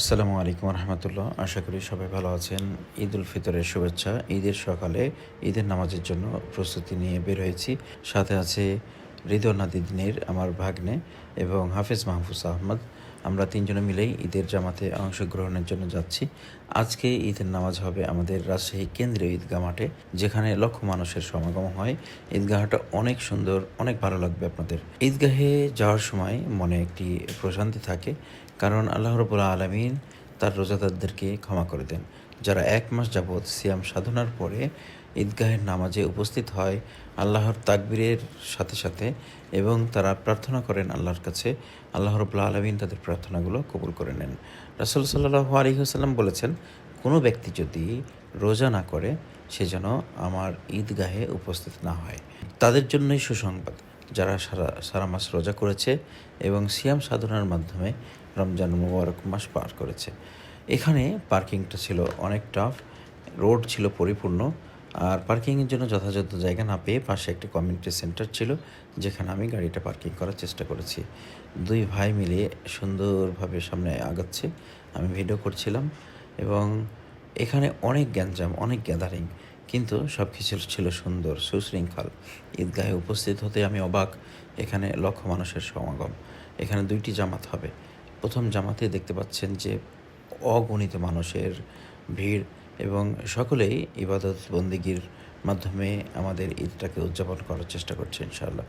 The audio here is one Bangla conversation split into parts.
আসসালামু আলাইকুম রহমতুল্লাহ আশা করি সবাই ভালো আছেন। ঈদ উল ফিতরের শুভেচ্ছা। ঈদের সকালে ঈদের নামাজের জন্য প্রস্তুতি নিয়ে বের হয়েছি। সাথে আছে হৃদয় নাদিদিনের আমার ভাগ্নে এবং হাফেজ মাহফুজ আহমদ। আমরা তিনজনে মিলেই ঈদের জামাতে অংশগ্রহণের জন্য যাচ্ছি। আজকে ঈদের নামাজ হবে আমাদের রাজশাহী কেন্দ্রীয় ঈদগাহ মাঠে, যেখানে লক্ষ মানুষের সমাগম হয়। ঈদগাহটা অনেক সুন্দর, অনেক ভালো লাগবে আপনাদের। ঈদগাহে যাওয়ার সময় মনে একটি প্রশান্তি থাকে। কারণ আল্লাহ রবুল্লা আলমিন তার রোজাদারদেরকে ক্ষমা করে দেন। যারা এক মাস যাবৎ সিয়াম সাধনার পরে ঈদগাহের নামাজে উপস্থিত হয়, আল্লাহর তাকবীরের সাথে সাথে এবং তারা প্রার্থনা করেন আল্লাহর কাছে, আল্লাহ রবুল্লা আলমিন তাদের প্রার্থনাগুলো কবুল করে নেন। রাসুল সাল্লাহ আলহিহাসাল্লাম বলেছেন, কোনো ব্যক্তি যদি রোজা না করে, সে যেন আমার ঈদগাহে উপস্থিত না হয়। তাদের জন্যই সুসংবাদ। যারা সারা সারা মাস রোজা করেছে এবং সিয়াম সাধনার মাধ্যমে রমজান মুবারক মাস পার করেছে। এখানে পার্কিংটা ছিল অনেক টাফ রোড ছিল পরিপূর্ণ, আর পার্কিংয়ের জন্য যথাযথ জায়গা না পেয়ে পাশে একটি কমিউনিটি সেন্টার ছিল, যেখানে আমি গাড়িটা পার্কিং করার চেষ্টা করেছি। দুই ভাই মিলে সুন্দরভাবে সামনে আগাচ্ছে, আমি ভিডিও করছিলাম, এবং এখানে অনেক গ্যাঞ্জাম, অনেক গ্যাদারিং কিন্তু সব কিছু ছিল সুন্দর, সুশৃঙ্খল। ঈদগাহে উপস্থিত হতে আমি অবাক, এখানে লক্ষ মানুষের সমাগম, এখানে দুইটি জামাত হবে। প্রথম জামাতে দেখতে পাচ্ছেন যে অগণিত মানুষের ভিড় এবং সকলেই ইবাদত বন্দিগির মাধ্যমে আমাদের ঈদটাকে উদযাপন করার চেষ্টা করছে ইনশাআল্লাহ।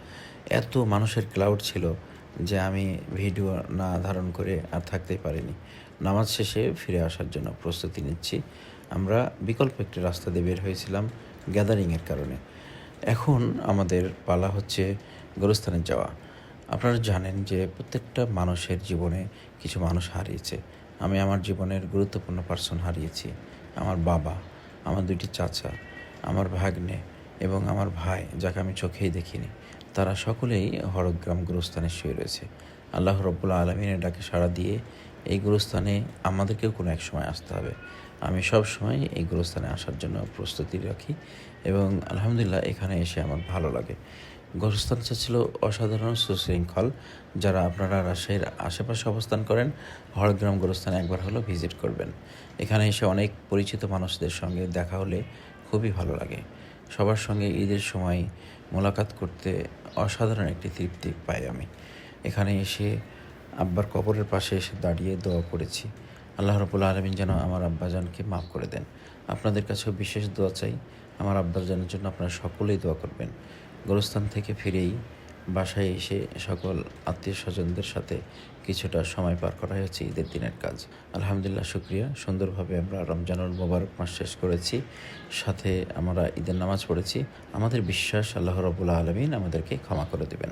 এত মানুষের ক্লাউড ছিল যে আমি ভিডিও না ধারণ করে আর থাকতেই পারিনি। নামাজ শেষে ফিরে আসার জন্য প্রস্তুতি নিচ্ছি। আমরা বিকল্প একটি রাস্তা দিয়ে বের হয়েছিলাম গ্যাদারিংয়ের কারণে। এখন আমাদের পালা হচ্ছে গোরস্থানে যাওয়া। আপনারা জানেন যে প্রত্যেকটা মানুষের জীবনে কিছু মানুষ হারিয়েছে। আমি আমার জীবনের গুরুত্বপূর্ণ পার্সন হারিয়েছি। আমার বাবা, আমার দুইটি চাচা, আমার ভাগ্নে এবং আমার ভাই, যাকে আমি চোখেই দেখিনি। তারা সকলেই হরগ্রাম গুরুস্থানে শুয়ে রয়েছে। আল্লাহ রব্বুল্লা আলমিনের ডাকে সাড়া দিয়ে এই গুরুস্থানে আমাদেরকেও কোনো এক সময় আসতে হবে। আমি সব সময় এই গুরুস্থানে আসার জন্য প্রস্তুতি রাখি এবং আলহামদুলিল্লাহ এখানে এসে আমার ভালো লাগে। গোরস্থানটা ছিল অসাধারণ সুশৃঙ্খল, যারা আপনারা রাজশাহীর আশেপাশে অবস্থান করেন, হরগ্রাম গোরস্থানে একবার হলো ভিজিট করবেন। এখানে এসে অনেক পরিচিত মানুষদের সঙ্গে দেখা হলে খুবই ভালো লাগে। সবার সঙ্গে ঈদের সময় মোলাকাত করতে অসাধারণ একটি তৃপ্তি পাই আমি। এখানে এসে আব্বার কবরের পাশে এসে দাঁড়িয়ে দোয়া করেছি। আল্লাহ রবুল্লা আলমিন যেন আমার আব্বাজানকে মাফ করে দেন। আপনাদের কাছেও বিশেষ দোয়া চাই। আমার আব্বাজানের জন্য আপনারা সকলেই দোয়া করবেন। গোরস্থান থেকে ফিরেই বাসায় এসে সকল আত্মীয় স্বজনদের সাথে কিছুটা সময় পার করা হয়েছে ঈদের দিনের কাজ। আলহামদুলিল্লাহ, শুক্রিয়া। সুন্দরভাবে আমরা রমজানুল মোবারক মাস শেষ করেছি। সাথে আমরা ঈদের নামাজ পড়েছি। আমাদের বিশ্বাস আল্লাহ রবুল্লা আলমিন আমাদেরকে ক্ষমা করে দেবেন।